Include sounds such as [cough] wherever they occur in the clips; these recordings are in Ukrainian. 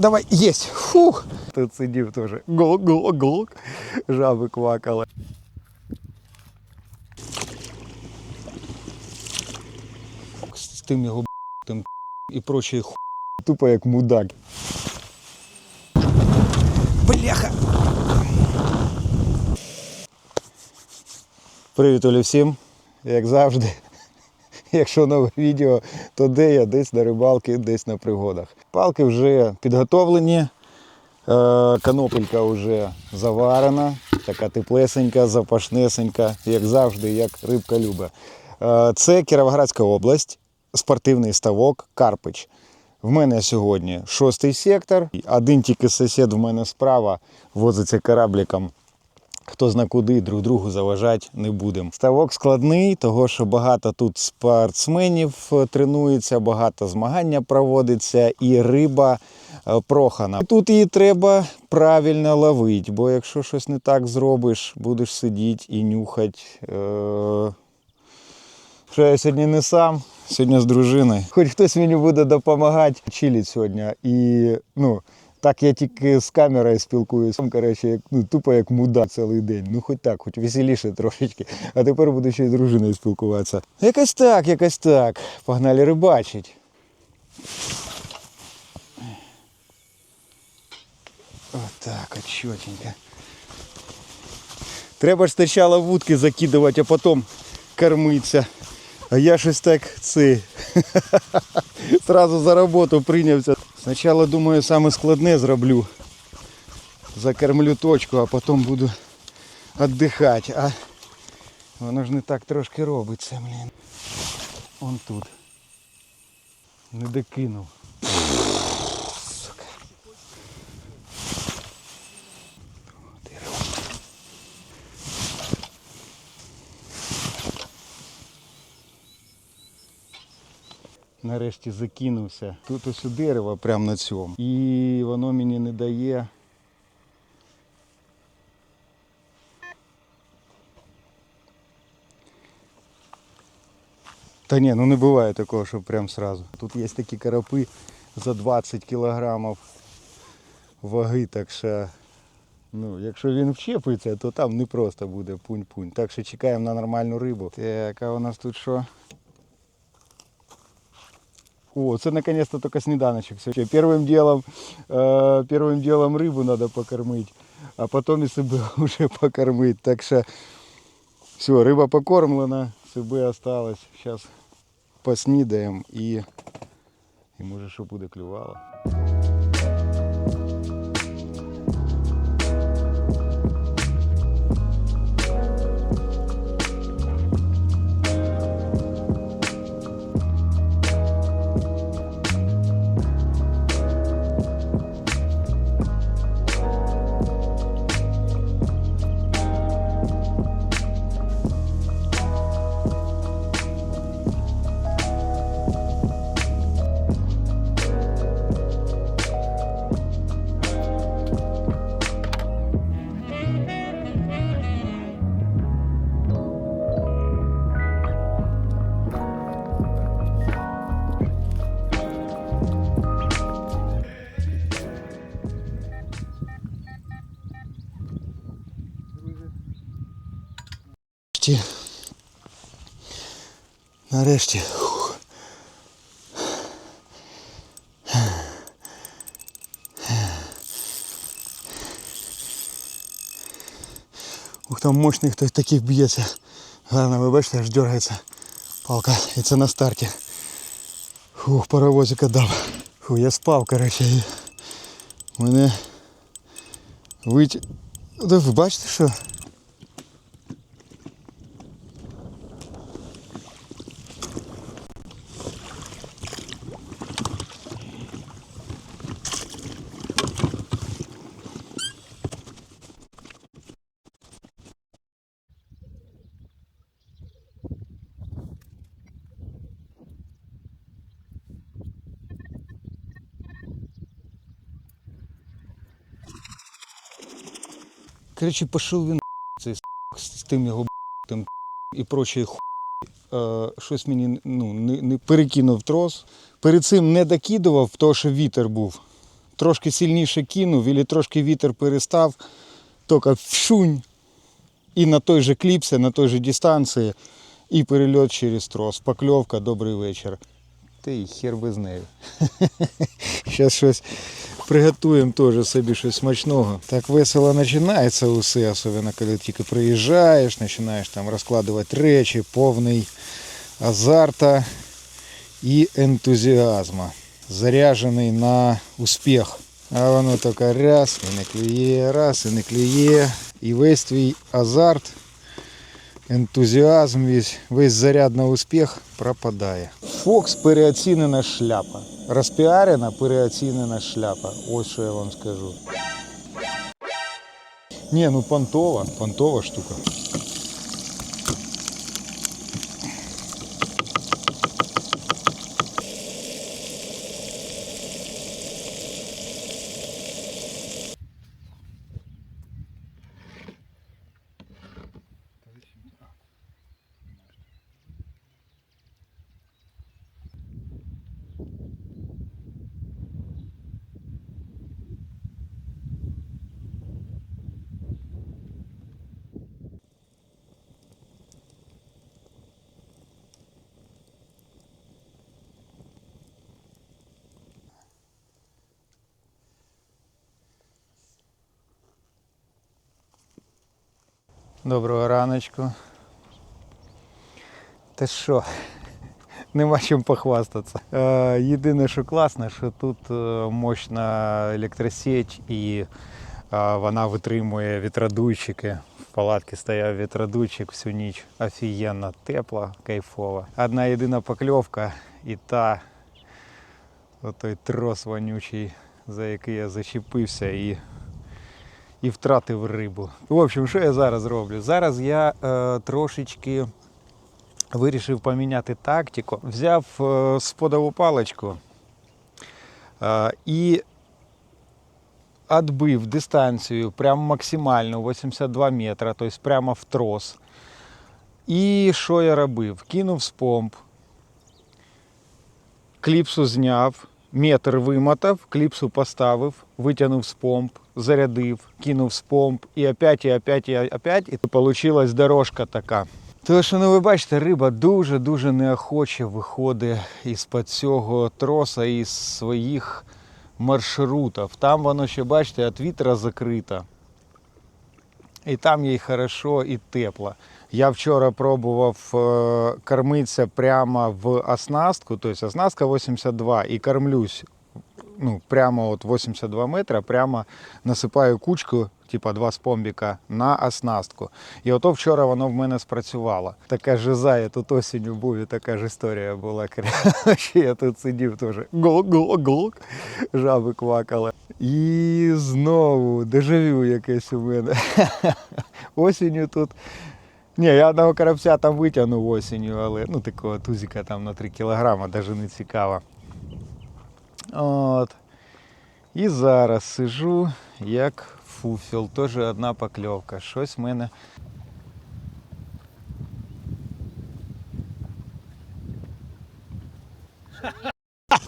давай, єсть. Фух. Тут сидів теж. Голок-голок-голок. Жаби квакали. З тим його тим і прочі ху... Тупо як мудак. Бляха! Привіт Олі всім, як завжди. [laughs] Якщо нове відео, то де я десь на рибалки, десь на пригодах. Палки вже підготовлені, е, канопелька вже заварена, така теплесенька, запашнесенька, як завжди, як рибка любить. Е, Це Кіровоградська область, спортивний ставок Карпич. В мене сьогодні шостий сектор. Один тільки сусід в мене справа возиться корабликом хто зна куди друг другу заважати не будемо. Ставок складний, того що багато тут спортсменів е, тренується, багато змагання проводиться і риба е, прохана. Тут її треба правильно ловити, бо якщо щось не так зробиш, будеш сидіти і нюхати. Е- що я сьогодні не сам, сьогодні з дружиною. Хоч хтось мені буде допомагати чилить сьогодні. І ну, так я тільки з камерою спілкуюся. Коротше, як, ну, тупо як мудак цілий день. Ну хоч так, хоч веселіше трошечки. А тепер буду ще й з дружиною спілкуватися. Якось так, якось так. Погнали рибачить. Отак, от чотенько. Треба ж спочатку вудки закидувати, а потім кормитися. А я щось так це. [laughs] Сразу за роботу прийнявся. Спочатку думаю, саме складне зроблю. Закормлю точку, а потім буду віддихати. А воно ж не так трошки робиться, блін. Он тут. Не докинув. Нарешті закинувся. Тут ось дерево прямо на цьому. І воно мені не дає. Та ні, ну не буває такого, що прям сразу. Тут є такі карапи за 20 кілограмів ваги, так що ну, якщо він вчепиться, то там не просто буде пунь-пунь. Так що чекаємо на нормальну рибу. Так, а у нас тут що? О, це наконец-то только сніданочок. Все. Первым делом, э, первым делом рыбу надо покормить, а потом и себе [laughs] уже покормить. Так що все, рыба покормлена, себе осталось. Сейчас поснідаємо і, і може що буде клювало. Нарешті. Фух. Ух, там мощний хтось таких б'ється. Гарно, ви бачите, аж дергається палка. І це на старті. Фух, паровозика дав. Фу, я спав, коротше. і Мене вить... Да Ви бачите, що? Короче, пішов він цей з тим його тим і прочий ху. Е, щось мені ну, не, не перекинув трос. Перед цим не докидував, тому що вітер був. трошки сильніше кинув, або трошки вітер перестав, тільки вшунь. І на той же кліпсі, на той же дистанції, і перельот через трос. Покльовка, добрий вечір. Й хер би з нею. [laughs] Зараз щось приготуємо теж собі щось смачного. Так весело починається усе, особливо коли тільки приїжджаєш, починаєш там розкладувати речі, повний азарта і ентузіазму. Заряджений на успіх. А воно тільки раз і не клює, раз і не клює. І весь твій азарт, ентузіазм, весь, весь заряд на успіх пропадає. Фокс переоцінена шляпа. Розпіарена переоцінена шляпа. Ось що я вам скажу. Ні, ну понтова, понтова штука. Доброго раночку. Та що, [laughs] нема чим похвастатися. Е, єдине, що класно, що тут е, мощна електросеть і е, вона витримує вітродуйчики. В палатці стояв вітродуйчик всю ніч. Офігенно, тепло, кайфово. Одна єдина покльовка і та отой трос вонючий, за який я зачепився і і втратив рибу. В общем, що я зараз роблю? Зараз я е, трошечки вирішив поміняти тактику. Взяв е, сподову паличку е, і відбив дистанцію прямо максимальну 82 метра, тобто прямо в трос. І що я робив? Кинув з помп, кліпсу зняв, метр вимотав, кліпсу поставив, витягнув з помп, зарядив, кинув з помп і опять, і опять, і опять. І получилась дорожка така. Тому що, ну ви бачите, риба дуже-дуже неохоче виходить із-під цього троса із своїх маршрутів. Там воно ще, бачите, від вітра закрито. І там їй хорошо і тепло. Я вчора пробував е, кормитися прямо в оснастку, тобто оснастка 82, і кормлюсь ну, прямо от 82 метра, прямо насипаю кучку, типа два спомбіка, на оснастку. І ото вчора воно в мене спрацювало. Така жиза, я тут осінню був, і така ж історія була. Я тут сидів теж голк-голк-голк, жаби квакали. І знову дежавю якесь у мене. Осінню тут. Ні, я одного каравця там витягнув осінню, але ну такого тузика там на 3 кілограма, навіть не цікаво. От. І зараз сижу як фуфіл, теж одна покльовка. Щось в мене.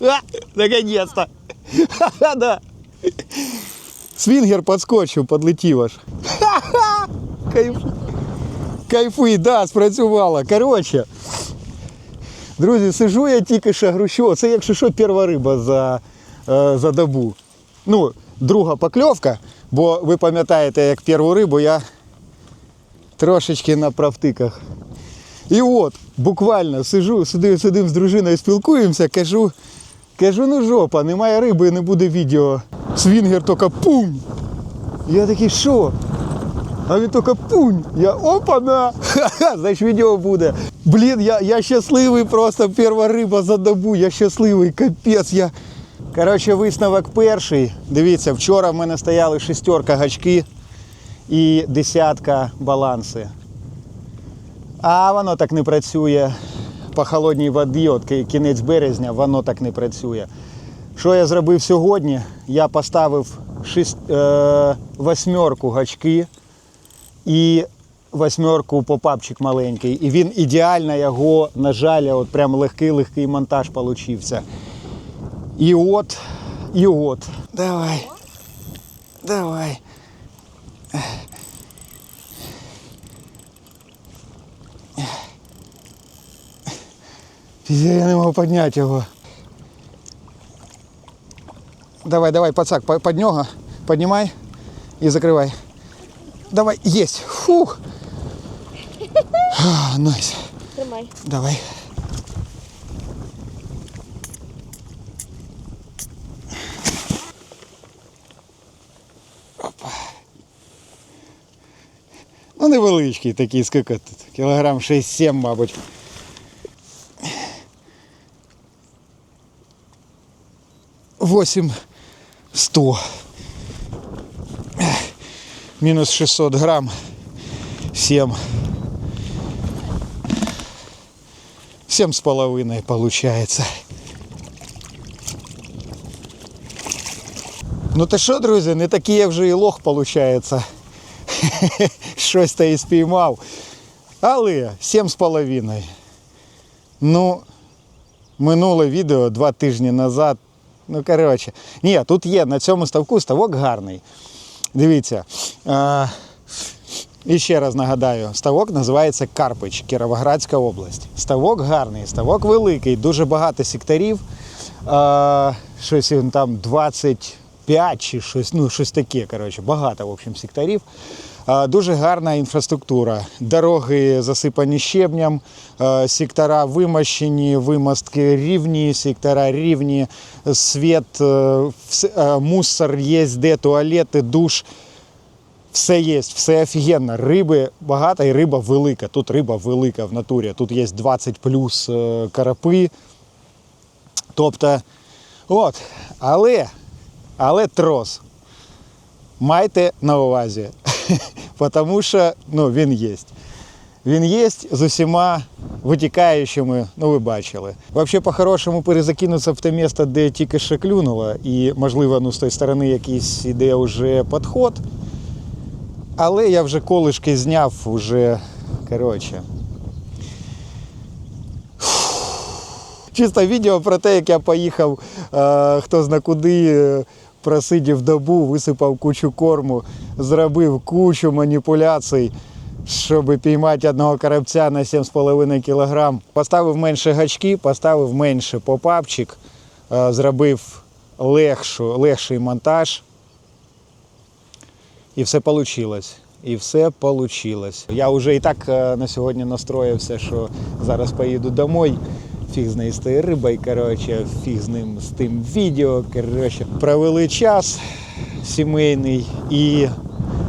[laughs] Наконец-то! [laughs] Да. Свінгер підскочив, подлетів аж. [laughs] Кайф. Кайфуй, да, спрацювало. Коротше, друзі, сижу я тільки що грущо. Це якщо що перша риба за, е, за добу. Ну, друга покльовка, бо ви пам'ятаєте, як першу рибу я трошечки на правтиках. І от, буквально сижу, сидим, сидим з дружиною, спілкуємося, кажу, кажу, ну жопа, немає риби, не буде відео. Свінгер тільки пум. Я такий, що? А він тільки пунь. Я опа-на! Ха-ха, [laughs] значить відео буде. Блін, я, я щасливий просто перша риба за добу. Я щасливий, капець. Я... Коротше, висновок перший. Дивіться, вчора в мене стояли шестерка гачки і десятка баланси. А воно так не працює. По холодній воді, от кінець березня, воно так не працює. Що я зробив сьогодні? Я поставив шість, е, восьмерку гачки і восьмерку попапчик маленький. І він ідеально його нажаля, от прям легкий-легкий монтаж получився. І от йод. Давай. Давай. Пиздец, Я не можу підняти його. Давай, давай, пацак, под нього. Поднимай и закрывай. Давай, есть. Фух. [laughs] А, Найс. Тримай. Давай. Опа. Ну, невеличкий такий, скільки тут? Кілограм 6-7, мабуть. Восемь сто. Мінус 600 грам. 7. Семь с половиной получается. Ну то що, друзі, не такий я вже і лох получається. [laughs] Щось та і спіймав. Але сім з половиною. Ну, минуле відео два тижні назад. Ну, коротше. Ні, тут є на цьому ставку ставок гарний. Дивіться. А, і ще раз нагадаю, ставок називається Карпич, Кіровоградська область. Ставок гарний, ставок великий, дуже багато секторів. А, щось там 25 чи щось, ну щось таке, коротше, багато в общем, секторів. Дуже гарна інфраструктура. Дороги засипані щебнем, сектора вимощені, вимостки рівні, сектора рівні, світ, е, е, мусор є, де туалети, душ. Все є, все офігенно. Риби багато і риба велика. Тут риба велика в натурі. Тут є 20 плюс е, карапи. Тобто, от, але, але трос. Майте на увазі. [laughs] Тому що ну, він є. Він є з усіма витікаючими, ну ви бачили. Взагалі, по-хорошому перезакинутися в те місце, де тільки що клюнуло, і, можливо, ну, з тої сторони якийсь іде вже підход. Але я вже колишки зняв уже, коротше. Чисто відео про те, як я поїхав, е, хто зна куди, просидів добу, висипав кучу корму, зробив кучу маніпуляцій, щоб піймати одного карабця на 7,5 кг. Поставив менше гачки, поставив менше попапчик, е, зробив легшу, легший монтаж. І все вийшло. І все вийшло. Я вже і так е, на сьогодні настроївся, що зараз поїду домой. Фіг з нею з тією рибою, коротше, фіг з ним з тим відео. Коротше. Провели час сімейний і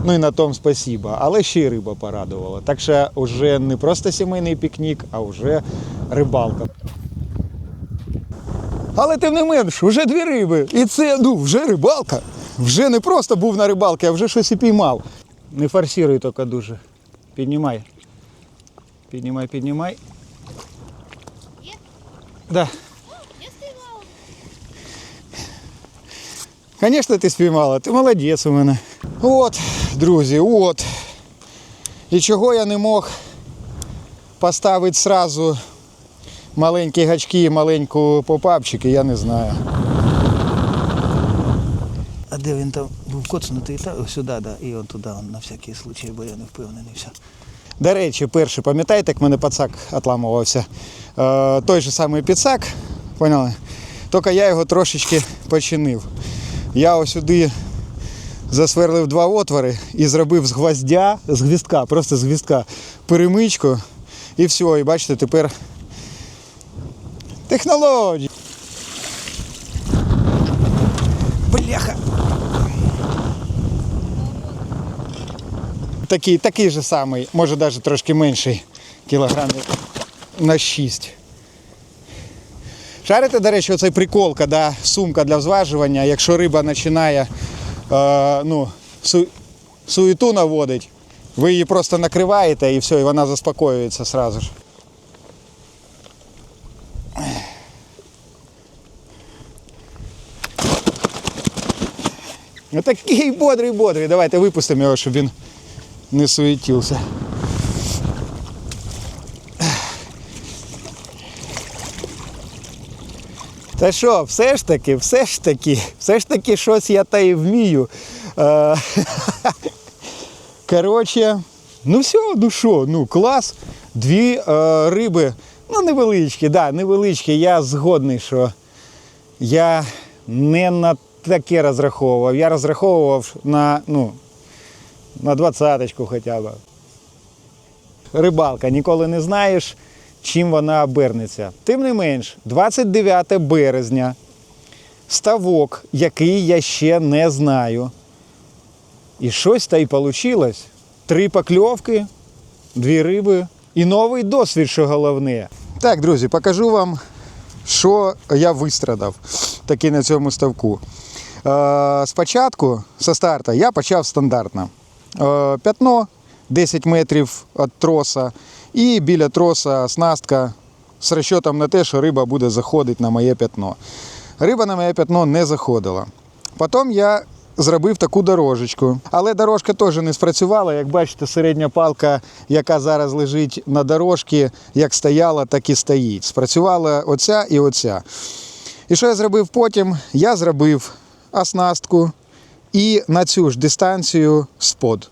ну і на тому спасіба. Але ще й риба порадувала. Так що вже не просто сімейний пікнік, а вже рибалка. Але тим не менш, вже дві риби. І це ну, вже рибалка. Вже не просто був на рибалці, а вже щось і піймав. Не форсируй тільки дуже. Піднімай. Піднімай, піднімай. Да. Я. Звісно, ти спіймала, ти молодець у мене. От, друзі, от. І чого я не мог поставити сразу маленькі гачки і маленьку попапчики, я не знаю. А де він там був коцнутий? Та сюди, да, і он туди, на всякий случай, бо я не впевнений. Все. До речі, перший, пам'ятаєте, як мене пацак отламувався? Е, той же самий підсак, поняли? Тільки я його трошечки починив. Я сюди засверлив два отвори і зробив з гвоздя, з гвіздка, просто з гвіздка, перемичку. І все, і бачите, тепер технології. Бляха! Такий, такий же самий, може навіть трошки менший, кілограмів на 6. Шарите, до речі, оцей прикол, коли сумка для взважування, якщо риба починає е, ну, су, суету наводить, ви її просто накриваєте і все, і вона заспокоюється одразу ж. Такий бодрий бодрий. Давайте випустимо його, щоб він не суетився. Та що, все ж таки, все ж таки, все ж таки щось я та й вмію. Е, [laughs] Коротше, ну все, ну що, ну клас. Дві е, риби, ну невеличкі, да, невеличкі. Я згодний, що я не на таке розраховував. Я розраховував на, ну, на двадцяточку хоча б. Рибалка, ніколи не знаєш, чим вона обернеться. Тим не менш, 29 березня, ставок, який я ще не знаю. І щось та й вийшло. Три покльовки, дві риби і новий досвід, що головне. Так, друзі, покажу вам, що я вистрадав таки на цьому ставку. Е, спочатку, со старта, я почав стандартно. Е, п'ятно 10 метрів від троса, і біля троса снастка з розчотом на те, що риба буде заходити на моє п'ятно. Риба на моє п'ятно не заходила. Потім я зробив таку дорожечку. Але дорожка теж не спрацювала. Як бачите, середня палка, яка зараз лежить на дорожці, як стояла, так і стоїть. Спрацювала оця і оця. І що я зробив потім? Я зробив оснастку і на цю ж дистанцію спод.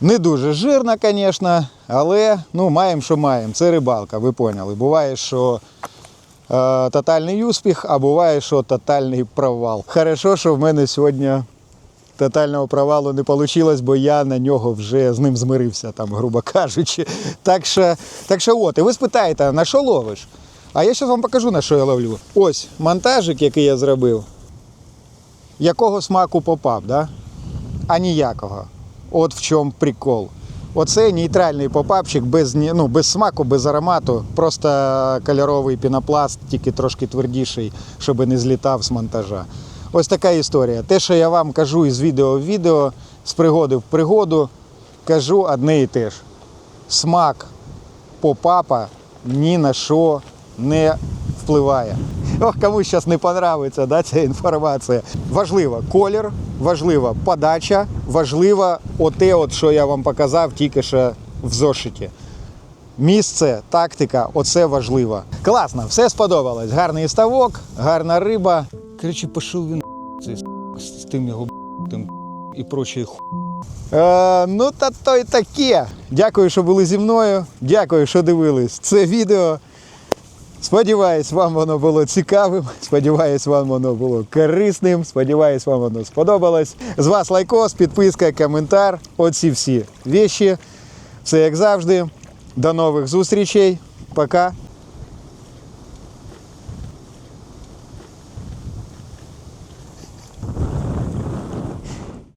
Не дуже жирна, звісно, але ну, маємо, що маємо. Це рибалка, ви поняли. Буває, що е, тотальний успіх, а буває, що тотальний провал. Хорошо, що в мене сьогодні тотального провалу не вийшло, бо я на нього вже з ним змирився, там, грубо кажучи. Так що, так що от, і ви спитаєте, на що ловиш? А я зараз вам покажу, на що я ловлю. Ось монтажик, який я зробив. Якого смаку попав, да? а ніякого. От в чому прикол. Оце нейтральний попапчик без, ну, без смаку, без аромату, просто кольоровий пінопласт, тільки трошки твердіший, щоб не злітав з монтажа. Ось така історія. Те, що я вам кажу із відео в відео, з пригоди в пригоду, кажу одне і те ж. Смак попапа ні на що не впливає. Ох, комусь зараз не понравиться да, ця інформація. Важливо колір, важлива подача, важливо оте, от, що я вам показав тільки що в зошиті. Місце, тактика оце важливо. Класно, все сподобалось. Гарний ставок, гарна риба. Коротше, пішов він цей з тим його тим і прочий ху. Е, ну та то й таке. Дякую, що були зі мною. Дякую, що дивились це відео. Сподіваюсь, вам воно було цікавим. Сподіваюсь, вам воно було корисним. Сподіваюсь, вам воно сподобалось. З вас лайкос, підписка, коментар. Оці всі віші. Все як завжди. До нових зустрічей. Пока.